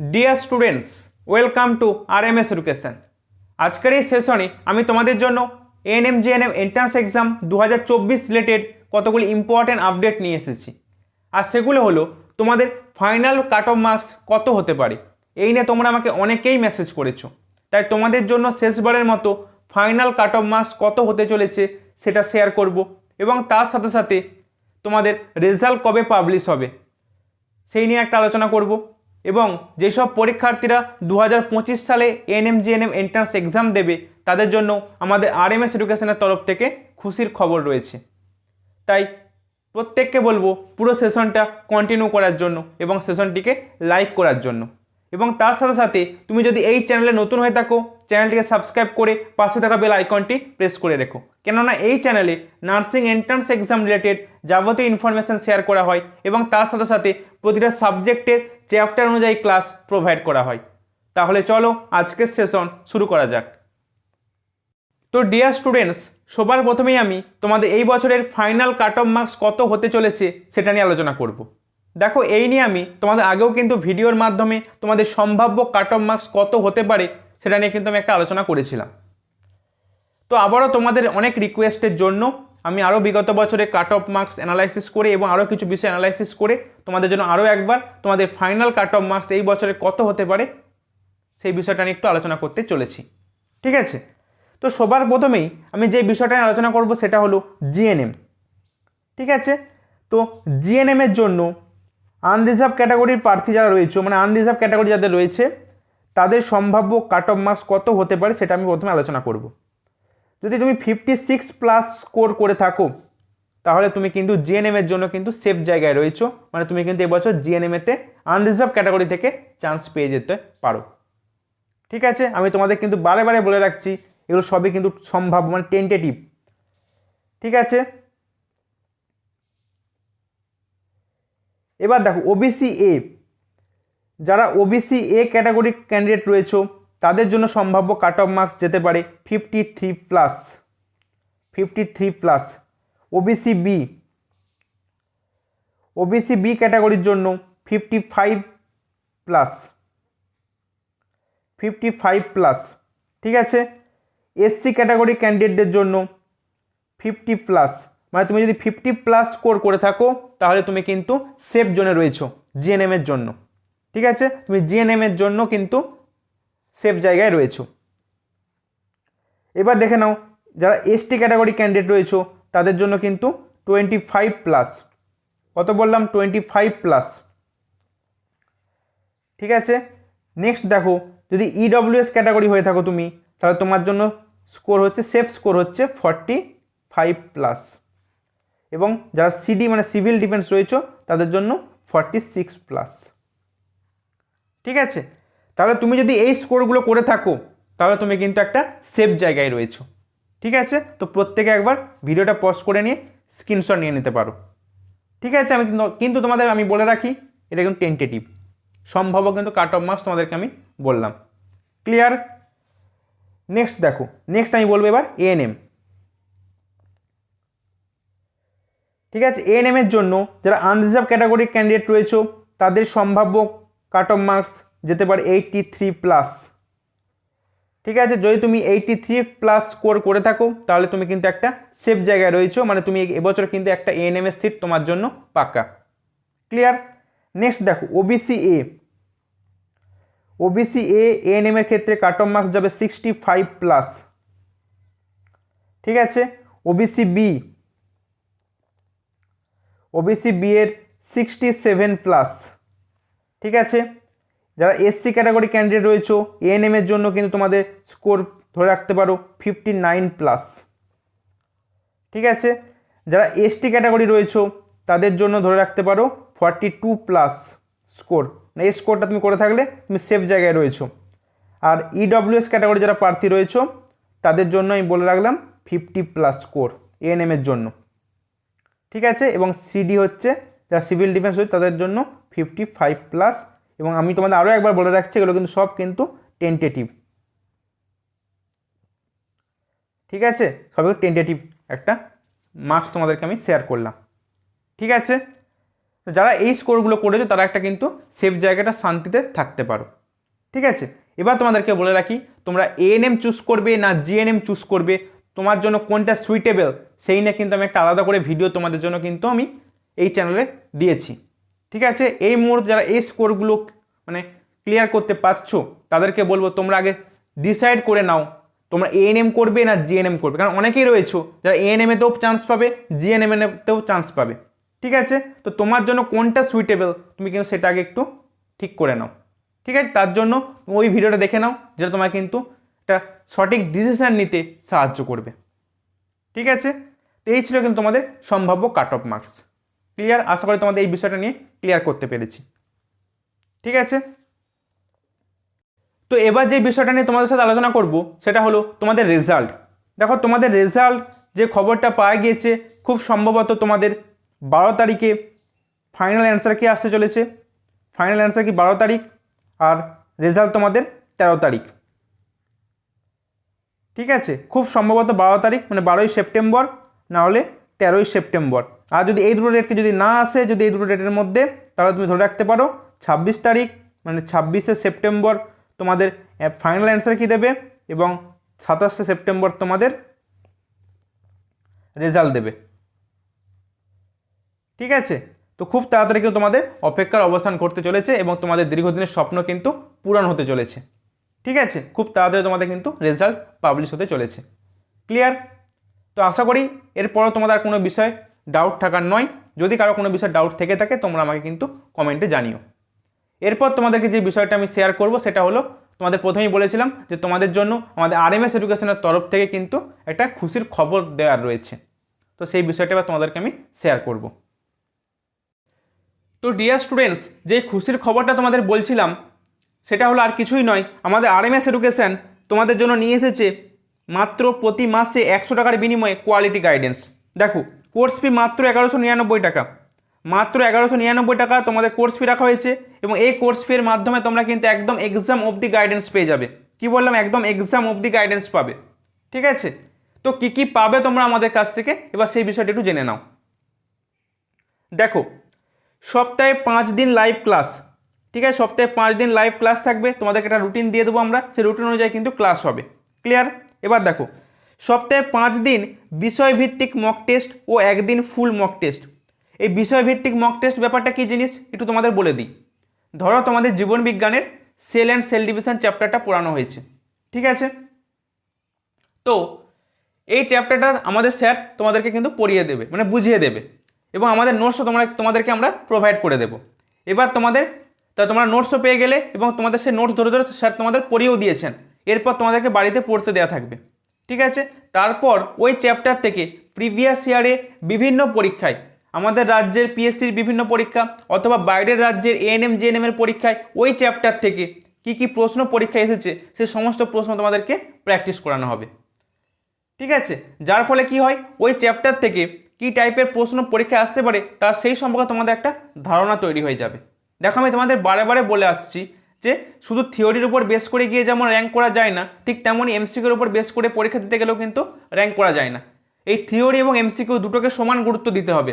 Dear students welcome to R M S education আজকের এই সেশনে আমি তোমাদের জন্য এএনএম জিএনএম এন্ট্রান্স এক্সাম দু হাজার চব্বিশ রিলেটেড কতগুলি ইম্পর্ট্যান্ট আপডেট নিয়ে এসেছি। আর সেগুলো হলো, তোমাদের ফাইনাল কাট অফ মার্কস কত হতে পারে। এই নিয়ে তোমরা আমাকে অনেকেই মেসেজ করেছ। তাই তোমাদের জন্য শেষবারের মতো ফাইনাল কাট অফ মার্কস কত হতে চলেছে সেটা শেয়ার করব এবং তার সাথে সাথে তোমাদের রেজাল্ট কবে পাবলিশ হবে, সেই নিয়ে একটা আলোচনা করব। এবং যেসব পরীক্ষার্থীরা দু হাজার পঁচিশ সালে এনএম জিএনএম এন্ট্রান্স এক্সাম দেবে, তাদের জন্য আমাদের আর এম এস এডুকেশনের তরফ থেকে খুশির খবর রয়েছে। তাই প্রত্যেককে বলব, পুরো সেশনটা কন্টিনিউ করার জন্য এবং সেশনটিকে লাইক করার জন্য। এবং তার সাথে সাথে তুমি যদি এই চ্যানেলে নতুন হয়ে থাকো, চ্যানেলটিকে সাবস্ক্রাইব করে পাশে থাকা বেল আইকনটি প্রেস করে রেখো। কেননা এই চ্যানেলে নার্সিং এন্ট্রান্স এক্সাম রিলেটেড যাবতীয় ইনফরমেশান শেয়ার করা হয় এবং তার সাথে সাথে প্রতিটা সাবজেক্টের চ্যাপ্টার অনুযায়ী ক্লাস প্রোভাইড করা হয়। তাহলে চলো আজকের সেশন শুরু করা যাক। তো ডিয়ার স্টুডেন্টস, সবার প্রথমেই আমি তোমাদের এই বছরের ফাইনাল কাট অফ মার্কস কত হতে চলেছে সেটা নিয়ে আলোচনা করব। দেখো, এই নিয়ে আমি তোমাদের আগেও কিন্তু ভিডিওর মাধ্যমে তোমাদের সম্ভাব্য কাট অফ মার্কস কত হতে পারে সেটা নিয়ে কিন্তু আমি একটা আলোচনা করেছিলাম। তো আবারও তোমাদের অনেক রিকোয়েস্টের জন্য আমি আরও বিগত বছরে কাট অফ মার্কস অ্যানালাইসিস করে এবং আরও কিছু বিষয় অ্যানালাইসিস করে তোমাদের জন্য আরও একবার তোমাদের ফাইনাল কাট অফ মার্কস এই বছরে কত হতে পারে সেই বিষয়টা নিয়ে একটু আলোচনা করতে চলেছি। ঠিক আছে? তো সবার প্রথমেই আমি যে বিষয়টা নিয়ে আলোচনা করব সেটা হলো জিএনএম ঠিক আছে? তো জিএনএমের জন্য আনরিজার্ভ ক্যাটাগরির প্রার্থী যারা রয়েছে মানে আনরিজার্ভ ক্যাটাগরি যাদের রয়েছে, তাদের সম্ভাব্য কাট অফ মার্কস কত হতে পারে সেটা আমি প্রথমে আলোচনা করব। যদি তুমি ফিফটি সিক্স প্লাস স্কোর করে থাকো, তাহলে তুমি কিন্তু জিএনএমের জন্য কিন্তু সেফ জায়গায় রয়েছো। মানে তুমি কিন্তু এবছর জিএনএমেতে আনরিজার্ভ ক্যাটাগরি থেকে চান্স পেয়ে যেতে পারো। ঠিক আছে? আমি তোমাদের কিন্তু বারে বারে বলে রাখছি, এগুলো সবই কিন্তু সম্ভাব্য মানে টেন্টেটিভ ঠিক আছে? এবার দেখো ওবিসি এ যারা ওবিসি এ ক্যাটাগরি ক্যান্ডিডেট রয়েছে তাদের জন্য সম্ভাব্য কাট অফ মার্কস যেতে পারে fifty three plus fifty three plus OBC B OBC B ক্যাটাগরির জন্য fifty five plus fifty five plus ঠিক আছে? এসসি ক্যাটাগরি ক্যান্ডিডেটদের জন্য ফিফটি প্লাস মানে তুমি যদি ফিফটি প্লাস স্কোর করে থাকো, তাহলে তুমি কিন্তু সেফ জোনে রয়েছো জিএনএমের জন্য, ঠিক আছে? তুমি জিএনএমের জন্য কিন্তু সেফ জায়গায় রয়েছো। এবার দেখে নাও, যারা এসটি ক্যাটাগরি ক্যান্ডিডেট রয়েছো, তাদের জন্য কিন্তু টোয়েন্টি ফাইভ প্লাস কত বললাম? টোয়েন্টি ফাইভ প্লাস ঠিক আছে? নেক্সট দেখো, যদি ইডব্লিউএস ক্যাটাগরি হয়ে থাকো তুমি, তাহলে তোমার জন্য স্কোর হচ্ছে সেফ স্কোর হচ্ছে ফর্টি ফাইভ প্লাস এবং যারা সিডি মানে সিভিল ডিফেন্স রয়েছে, তাদের জন্য ফর্টি সিক্স প্লাস ঠিক আছে? তাহলে তুমি যদি এই স্কোরগুলো করে থাকো, তাহলে তুমি কিন্তু একটা সেফ জায়গায় রয়েছো। ঠিক আছে? তো প্রত্যেকে একবার ভিডিওটা পজ করে নিয়ে স্ক্রিনশট নিয়ে নিতে পারো। ঠিক আছে? আমি কিন্তু তোমাদের আমি বলে রাখি, এটা কিন্তু টেন্টেটিভ সম্ভাব্য কিন্তু কাট অফ মার্কস তোমাদেরকে আমি বললাম। ক্লিয়ার নেক্সট দেখো নেক্সট আমি বলব এবার এএনএম ঠিক আছে? এএনএম এর জন্য যারা আনরিজার্ভ ক্যাটাগরি ক্যান্ডিডেট রয়েছে, তাদের সম্ভাব্য কাট অফ মার্কস যেতে পারে এইটটি থ্রি প্লাস ঠিক আছে? যদি তুমি এইটটি থ্রি প্লাস স্কোর করে থাকো, তাহলে তুমি কিন্তু একটা সেফ জায়গায় রয়েছো। মানে তুমি এবছর কিন্তু একটা এএনএম এর সিট তোমার জন্য পাক্কা ক্লিয়ার নেক্সট দেখো OBC A OBC A ANM এর ক্ষেত্রে কাট অফ মার্কস যাবে সিক্সটি ফাইভ প্লাস ঠিক আছে? ওবিসি বি ওবিসি বি এর সিক্সটি সেভেন প্লাস ঠিক আছে? যারা এসসি ক্যাটাগরি ক্যান্ডিডেট রয়েছে এএনএম এর জন্য কিন্তু তোমাদের স্কোর ধরে রাখতে পারো ফিফটি নাইন প্লাস ঠিক আছে? যারা এসটি ক্যাটাগরি রয়েছে, তাদের জন্য ধরে রাখতে পারো ফর্টি টু প্লাস স্কোর মানে এই স্কোরটা তুমি করে থাকলে তুমি সেফ জায়গায় রয়েছো। আর ইডব্লিউএস ক্যাটাগরি যারা প্রার্থী রয়েছে, তাদের জন্য আমি বলে রাখলাম ফিফটি প্লাস স্কোর এএনএম এর জন্য। ঠিক আছে? এবং সিডি হচ্ছে, যারা সিভিল ডিফেন্স হচ্ছে তাদের জন্য ফিফটি ফাইভ প্লাস এবং আমি তোমাদের আরও একবার বলে রাখছি, এগুলো কিন্তু সব কিন্তু টেন্টেটিভ ঠিক আছে? সবই টেন্টেটিভ একটা মার্কস তোমাদেরকে আমি শেয়ার করলাম। ঠিক আছে? তো যারা এই স্কোরগুলো করেছ, তারা একটা কিন্তু সেফ জায়গাটা শান্তিতে থাকতে পারো। ঠিক আছে? এবার তোমাদেরকে বলে রাখি, তোমরা এএনএম চুজ করবে না জিএনএম চুজ করবে, তোমার জন্য কোনটা সুইটেবল সেই নিয়ে কিন্তু আমি একটা আলাদা করে ভিডিও তোমাদের জন্য কিন্তু আমি এই চ্যানেলে দিয়েছি। ঠিক আছে? এই মুহূর্তে যারা এই স্কোরগুলো মানে ক্লিয়ার করতে পারছ, তাদেরকে বলব তোমরা আগে ডিসাইড করে নাও, তোমরা এএনএম করবে না জিএনএম করবে? কারণ অনেকেই রয়েছো যারা এএনএমেতেও চান্স পাবে জিএনএমএতেও চান্স পাবে। ঠিক আছে? তো তোমার জন্য কোনটা সুইটেবল তুমি কিন্তু সেটা আগে একটু ঠিক করে নাও। ঠিক আছে? তার জন্য ওই ভিডিওটা দেখে নাও, যেটা তোমার কিন্তু একটা সঠিক ডিসিশান নিতে সাহায্য করবে। ঠিক আছে? তো এই ছিল কিন্তু তোমাদের সম্ভাব্য কাট অফ মার্কস ক্লিয়ার আশা করি তোমাদের এই বিষয়টা নিয়ে ক্লিয়ার করতে পেরেছি। ঠিক আছে? তো এবার যে বিষয়টা নিয়ে তোমাদের সাথে আলোচনা করব, সেটা হলো তোমাদের রেজাল্ট দেখো, তোমাদের রেজাল্ট যে খবরটা পাওয়া গিয়েছে, খুব সম্ভবত তোমাদের বারো তারিখে ফাইনাল অ্যান্সার কি আসতে চলেছে? ফাইনাল অ্যান্সার কি বারো তারিখ? আর রেজাল্ট তোমাদের তেরো তারিখ। ঠিক আছে? খুব সম্ভবত বারো তারিখ মানে বারোই সেপ্টেম্বর, না হলে তেরোই সেপ্টেম্বর। আর যদি এই দুটো ডেটকে যদি না আসে, যদি এই দুটো ডেটের মধ্যে, তাহলে তুমি ধরে রাখতে পারো ছাব্বিশ তারিখ মানে ছাব্বিশে সেপ্টেম্বর তোমাদের ফাইনাল অ্যান্সার কী দেবে এবং সাতাশে সেপ্টেম্বর তোমাদের রেজাল্ট দেবে। ঠিক আছে? তো খুব তাড়াতাড়ি কিন্তু তোমাদের অপেক্ষার অবস্থান করতে চলেছে এবং তোমাদের দীর্ঘদিনের স্বপ্ন কিন্তু পূরণ হতে চলেছে। ঠিক আছে? খুব তাড়াতাড়ি তোমাদের কিন্তু রেজাল্ট পাবলিশ হতে চলেছে। ক্লিয়ার তো আশা করি এরপরও তোমাদের আর কোনো বিষয় ডাউট থাকার নয়। যদি কারও কোনো বিষয় ডাউট থেকে থাকে, তোমরা আমাকে কিন্তু কমেন্টে জানিও। এরপর তোমাদেরকে যে বিষয়টা আমি শেয়ার করব, সেটা হলো, তোমাদের প্রথমেই বলেছিলাম যে তোমাদের জন্য আমাদের আরএমএস এডুকেশনের তরফ থেকে কিন্তু একটা খুশির খবর দেওয়ার রয়েছে। তো সেই বিষয়টা এবার তোমাদেরকে আমি শেয়ার করব। তো ডিয়ার স্টুডেন্টস যে খুশির খবরটা তোমাদের বলছিলাম, সেটা হলো আর কিছুই নয়। আমাদের আরএমএস এডুকেশন তোমাদের জন্য নিয়ে এসেছে মাত্র প্রতি মাসে একশো টাকার বিনিময়ে কোয়ালিটি গাইডেন্স দেখো কোর্স ফি মাত্র এগারোশো নিরানব্বই টাকা। মাত্র এগারোশো নিরানব্বই টাকা তোমাদের কোর্স ফি রাখা হয়েছে এবং এই কোর্স ফির মাধ্যমে তোমরা কিন্তু একদম এক্সাম অবধি গাইডেন্স পেয়ে যাবে। কি বললাম? একদম এক্সাম অবধি গাইডেন্স পাবে। ঠিক আছে? তো কি কি পাবে তোমরা আমাদের কাছ থেকে? এবার সেই বিষয়টা একটু জেনে নাও। দেখো, সপ্তাহে পাঁচ দিন লাইভ ক্লাস ঠিক আছে? সপ্তাহে পাঁচ দিন লাইভ ক্লাস থাকবে। তোমাদেরকে একটা রুটিন দিয়ে দেবো আমরা। সেই রুটিন অনুযায়ী কিন্তু ক্লাস হবে। ক্লিয়ার এবার দেখো সপ্তাহে পাঁচ দিন বিষয়ভিত্তিক মক টেস্ট ও একদিন ফুল মক টেস্ট এই বিষয়ভিত্তিক মক টেস্ট ব্যাপারটা কী জিনিস? একটু তোমাদের বলে দিই। ধরো তোমাদের জীবন বিজ্ঞানের সেল অ্যান্ড সেল ডিভিশন চ্যাপ্টারটা পড়ানো হয়েছে। ঠিক আছে? তো এই চ্যাপ্টারটা আমাদের স্যার তোমাদেরকে কিন্তু পড়িয়ে দেবে মানে বুঝিয়ে দেবে। এবং আমাদের নোটসও তোমরা তোমাদেরকে আমরা প্রোভাইড করে দেবো। এবার তোমাদের তা তোমরা নোটসও পেয়ে গেলে এবং তোমাদের সেই নোটস ধরে ধরে স্যার তোমাদের পড়িয়েও দিয়েছেন। এরপর তোমাদেরকে বাড়িতে পড়তে দেওয়া থাকবে। ঠিক আছে? তারপর ওই চ্যাপ্টার থেকে প্রিভিয়াস ইয়ারে বিভিন্ন পরীক্ষায়, আমাদের রাজ্যের পিএসসির বিভিন্ন পরীক্ষা অথবা বাইরের রাজ্যের এএনএম জিএনএম এর পরীক্ষায় ওই চ্যাপ্টার থেকে কি কি প্রশ্ন পরীক্ষা এসেছে, সে সমস্ত প্রশ্ন তোমাদেরকে প্র্যাকটিস করানো হবে। ঠিক আছে? যার ফলে কি হয়? ওই চ্যাপ্টার থেকে কি টাইপের প্রশ্ন পরীক্ষায় আসতে পারে, তার সেই সম্পর্কে তোমাদের একটা ধারণা তৈরি হয়ে যাবে। দেখো আমি তোমাদের বারে বারে বলে আসছি যে শুধু থিওরির উপর বেস করে গিয়ে যেমন র্যাঙ্ক করা যায় না, ঠিক তেমনই এমসিকিউর উপর বেস করে পরীক্ষা দিতে গেলেও কিন্তু র্যাঙ্ক করা যায় না। এই থিওরি এবং এমসিকিউ দুটোকে সমান গুরুত্ব দিতে হবে।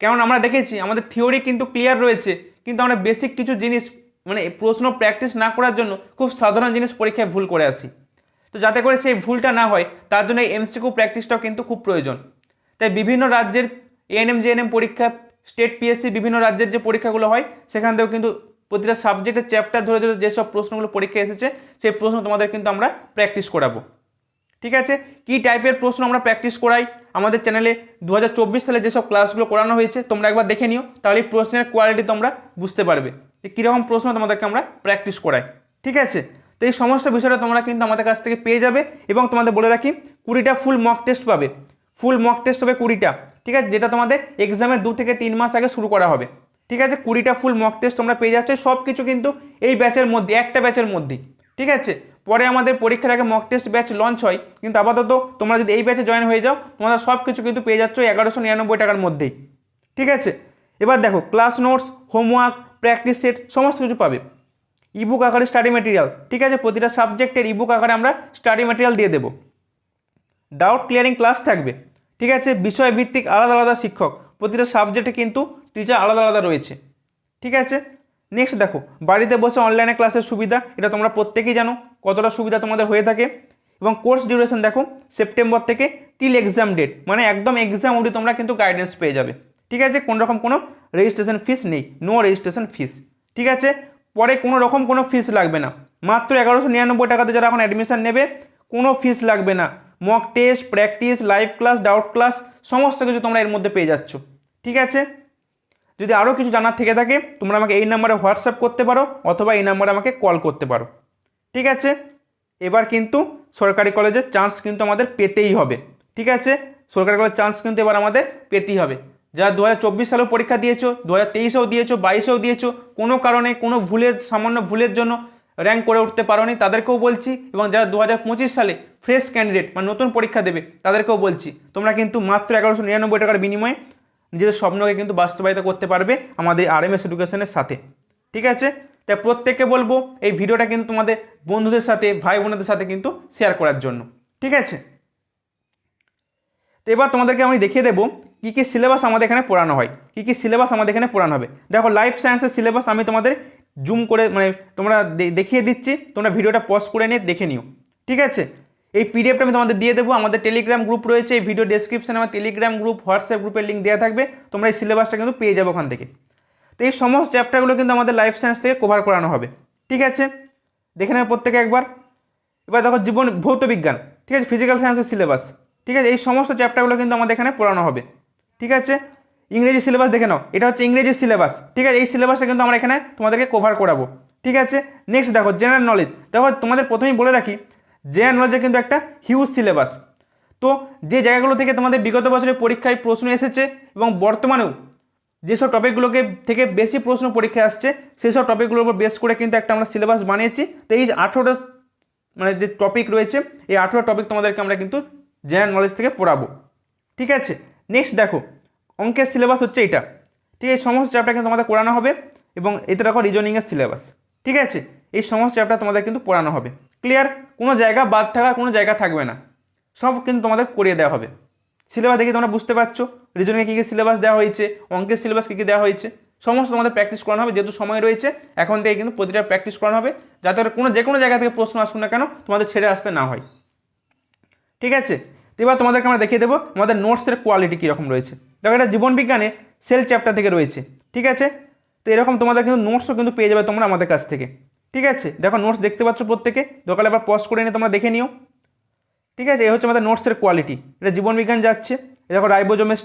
কারণ আমরা দেখেছি, আমাদের থিওরি কিন্তু ক্লিয়ার রয়েছে, কিন্তু আমরা বেসিক কিছু জিনিস মানে প্রশ্ন প্র্যাকটিস না করার জন্য খুব সাধারণ জিনিস পরীক্ষায় ভুল করে আসি। তো যাতে করে সেই ভুলটা না হয়, তার জন্য এই এমসিকিউ প্র্যাকটিসটাও কিন্তু খুব প্রয়োজন। তাই বিভিন্ন রাজ্যের এএনএম জেএনএম পরীক্ষা স্টেট পিএসসি বিভিন্ন রাজ্যের যে পরীক্ষাগুলো হয়, সেখান থেকেও কিন্তু প্রতিটা সাবজেক্টের চ্যাপ্টার ধরে ধরে যেসব প্রশ্নগুলো পরীক্ষা এসেছে, সেই প্রশ্ন তোমাদের কিন্তু আমরা প্র্যাকটিস করাবো। ঠিক আছে? কি টাইপের প্রশ্ন আমরা প্র্যাকটিস করাই? আমাদের চ্যানেলে দু হাজার চব্বিশ সালে যেসব ক্লাসগুলো করানো হয়েছে, তোমরা একবার দেখে নিও, তাহলে প্রশ্নের কোয়ালিটি তোমরা বুঝতে পারবে যে কীরকম প্রশ্ন তোমাদেরকে আমরা প্র্যাকটিস করাই। ঠিক আছে? তো এই সমস্ত বিষয়টা তোমরা কিন্তু আমাদের কাছ থেকে পেয়ে যাবে এবং তোমাদের বলে রাখি, কুড়িটা ফুল মক টেস্ট পাবে। ফুল মক টেস্ট হবে কুড়িটা। ঠিক আছে? যেটা তোমাদের এক্সামের দু থেকে তিন মাস আগে শুরু করা হবে। ঠিক আছে? কুড়িটা ফুল মক টেস্ট তোমরা পেয়ে যাচ্ছ। সব কিছু কিন্তু এই ব্যাচের মধ্যে, একটা ব্যাচের মধ্যেই ঠিক আছে? পরে আমাদের পরীক্ষার আগে মক টেস্ট ব্যাচ লঞ্চ হয়। কিন্তু আপাতত তোমরা যদি এই ব্যাচে জয়েন হয়ে যাও, তোমরা সব কিছু কিন্তু পেয়ে যাচ্ছ এগারোশো নিরানব্বই টাকার মধ্যেই ঠিক আছে? এবার দেখো class notes homework practice set সমস্ত কিছু পাবে। ইবুক আকারে স্টাডি ম্যাটেরিয়াল ঠিক আছে? প্রতিটা সাবজেক্টের ইবুক আকারে আমরা স্টাডি ম্যাটেরিয়াল দিয়ে দেবো। ডাউট ক্লিয়ারিং ক্লাস থাকবে। ঠিক আছে? বিষয় ভিত্তিক আলাদা আলাদা শিক্ষক। প্রতিটা সাবজেক্টে কিন্তু টিচার আলাদা আলাদা রয়েছে। ঠিক আছে? নেক্সট দেখো, বাড়িতে বসে অনলাইনে ক্লাসের সুবিধা, এটা তোমরা প্রত্যেকেই জানো, কতটা সুবিধা তোমাদের হয়ে থাকে। এবং কোর্স ডিউরেশন দেখো সেপ্টেম্বর থেকে টিল এক্সাম ডেট মানে একদম এক্সাম অবধি তোমরা কিন্তু গাইডেন্স পেয়ে যাবে। ঠিক আছে? কোনো রকম কোনো রেজিস্ট্রেশন ফিস নেই নো রেজিস্ট্রেশন ফিস ঠিক আছে? পরে কোনো রকম কোনো ফিস লাগবে না। মাত্র এগারোশো নিরানব্বই টাকাতে যারা এখন অ্যাডমিশন নেবে, কোনো ফিস লাগবে না। Mock test practice live class doubt class সমস্ত কিছু তোমরা এর মধ্যে পেয়ে যাচ্ছ। ঠিক আছে? যদি আরও কিছু জানার থেকে থাকে, তোমরা আমাকে এই নাম্বারে হোয়াটসঅ্যাপ করতে পারো, অথবা এই নাম্বারে আমাকে কল করতে পারো। ঠিক আছে? এবার কিন্তু সরকারি কলেজের চান্স কিন্তু আমাদের পেতেই হবে। ঠিক আছে? সরকারি কলেজের চান্স কিন্তু এবার আমাদের পেতেই হবে। যারা দু হাজার চব্বিশ সালেও পরীক্ষা দিয়েছ দু হাজার তেইশেও দিয়েছ, বাইশেও দিয়েছ, কোনো কারণে, কোনো ভুলের, সামান্য ভুলের জন্য র্যাঙ্ক করে উঠতে পারোনি, তাদেরকেও বলছি, এবং যারা দু হাজার পঁচিশ সালে ফ্রেশ ক্যান্ডিডেট মানে নতুন পরীক্ষা দেবে, তাদেরকেও বলছি। তোমরা কিন্তু মাত্র এগারোশো নিরানব্বই টাকার বিনিময়ে নিজেদের স্বপ্নকে কিন্তু বাস্তবায়িত করতে পারবে আমাদের আর এম এডুকেশনের সাথে। ঠিক আছে? তাই প্রত্যেককে বলব, এই ভিডিওটা কিন্তু তোমাদের বন্ধুদের সাথে, ভাই বোনদের সাথে কিন্তু শেয়ার করার জন্য। ঠিক আছে? তো এবার তোমাদেরকে আমি দেখিয়ে দেবো, কী কী সিলেবাস আমাদের এখানে পড়ানো হয়। কী কী সিলেবাস আমাদের এখানে পড়ানো হবে। দেখো লাইফ সায়েন্সের সিলেবাস আমি তোমাদের জুম করে মানে তোমরা দেখিয়ে দিচ্ছি। তোমরা ভিডিওটা পজ করে নিয়ে দেখে নিও। ঠিক আছে? এই পিডিএফটা আমি তোমাদের দিয়ে দেবো, আমাদের টেলিগ্রাম গ্রুপ রয়েছে, এই ভিডিও ডেসক্রিপশনে আমার টেলিগ্রাম গ্রুপ হোয়াটসঅ্যাপ গ্রুপের লিঙ্ক দেওয়া থাকবে, তোমরা এই সিলেবাসটা কিন্তু পেয়ে যাবে ওখান থেকে। তো এই সমস্ত চ্যাপ্টারগুলো কিন্তু আমাদের লাইফ সায়েন্স থেকে কভার করানো হবে, ঠিক আছে? দেখে নেবে প্রত্যেকে একবার। এবার দেখো জীবন, ভৌত বিজ্ঞান, ঠিক আছে? ফিজিক্যাল সায়েন্সের সিলেবাস ঠিক আছে? এই সমস্ত চ্যাপ্টারগুলো কিন্তু আমাদের এখানে পড়ানো হবে, ঠিক আছে? ইংরেজি সিলেবাস দেখে নাও, এটা হচ্ছে ইংরেজি সিলেবাস ঠিক আছে? এই সিলেবাসটা কিন্তু আমরা এখানে তোমাদেরকে কভার করাবো, ঠিক আছে? নেক্সট দেখো জেনারেল নলেজ দেখো তোমাদের প্রথমেই বলে রাখি জেনারেল নলেজে কিন্তু একটা হিউজ সিলেবাস তো যে জায়গাগুলো থেকে তোমাদের বিগত বছরের পরীক্ষায় প্রশ্ন এসেছে এবং বর্তমানেও যেসব টপিকগুলোকে থেকে বেশি প্রশ্ন পরীক্ষায় আসছে সেই সব টপিকগুলোর উপর বেস করে কিন্তু একটা আমরা সিলেবাস বানিয়েছি। তো এই আঠেরোটা মানে যে টপিক রয়েছে, এই আঠেরো টপিক তোমাদেরকে আমরা কিন্তু জেনারেল নলেজ থেকে পড়াবো। ঠিক আছে? নেক্সট দেখো, অঙ্কের সিলেবাস হচ্ছে এটা। ঠিক আছে এই সমস্ত চ্যাপ্টার কিন্তু তোমাদের পড়ানো হবে এবং এতে দেখো রিজনিংয়ের সিলেবাস ঠিক আছে? এই সমস্ত চ্যাপ্টার তোমাদের কিন্তু পড়ানো হবে। ক্লিয়ার কোনো জায়গা বাদ থাকার কোনো জায়গা থাকবে না। সব কিন্তু তোমাদের করিয়ে দেওয়া হবে। সিলেবাস দেখে তোমরা বুঝতে পারছ? রিজনিংয়ে কী কী সিলেবাস দেওয়া হয়েছে? অঙ্কের সিলেবাস কী কী দেওয়া হয়েছে? সমস্ত তোমাদের প্র্যাকটিস করানো হবে, যেহেতু সময় রয়েছে, এখন থেকে কিন্তু প্রতিটা প্র্যাকটিস করানো হবে, যাতে কোনো যে কোনো জায়গা থেকে প্রশ্ন আসুক না কেন, তোমাদের ছেড়ে আসতে না হয়। ঠিক আছে? এবার তোমাদেরকে আমরা দেখিয়ে দেবো আমাদের নোটসের কোয়ালিটি কীরকম রয়েছে। দেখো এটা জীবনবিজ্ঞানে সেল চ্যাপ্টার থেকে রয়েছে। ঠিক আছে? তো এরকম তোমাদের কিন্তু নোটসও কিন্তু পেয়ে যাবে তোমরা আমাদের কাছ থেকে। ঠিক আছে? দেখো নোটস দেখতে পাচ্ছ প্রত্যেকে? দোকানে আবার পজ করে নিয়ে তোমরা দেখে নিও। ঠিক আছে? এই হচ্ছে আমাদের নোটসের কোয়ালিটি এটা জীবনবিজ্ঞান যাচ্ছে। দেখো রাইবোজোমের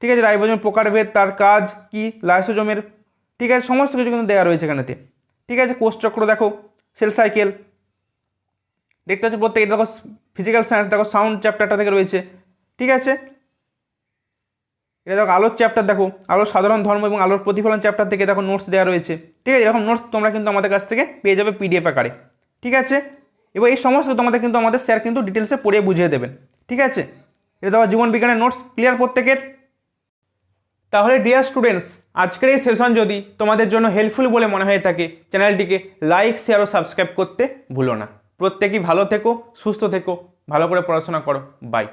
ঠিক আছে? রাইবোজোমের প্রকারভেদ, তার কাজ, কি? লাইসোজোমের ঠিক আছে? সমস্ত কিছু কিন্তু দেওয়া রয়েছে এখানেতে। ঠিক আছে? কোষ চক্র দেখো। সেল সাইকেল দেখতে পাচ্ছ প্রত্যেকে? দেখো ফিজিক্যাল সায়েন্স দেখো সাউন্ড চ্যাপ্টারটা থেকে রয়েছে। ঠিক আছে? এটা দেখো আলোর চ্যাপ্টার দেখো। আলোর সাধারণ ধর্ম এবং আলোর প্রতিফলন চ্যাপ্টার থেকে দেখো নোটস দেওয়া রয়েছে। ঠিক আছে? এরকম নোটস তোমরা কিন্তু আমাদের কাছ থেকে পেয়ে যাবে পিডিএফ আকারে। ঠিক আছে? এবার এই সমস্ত তোমাদের কিন্তু আমাদের স্যার কিন্তু ডিটেলসে পড়িয়ে বুঝিয়ে দেবেন। ঠিক আছে? এটা দেখো জীবন বিজ্ঞানের নোটস ক্লিয়ার প্রত্যেকের? তাহলে ডিয়ার স্টুডেন্টস আজকের এই সেশন যদি তোমাদের জন্য হেল্পফুল বলে মনে হয়ে থাকে চ্যানেলটিকে লাইক শেয়ার ও সাবস্ক্রাইব করতে ভুলো না। প্রত্যেকেই ভালো থেকো, সুস্থ থেকো, ভালো করে পড়াশোনা করো। বাই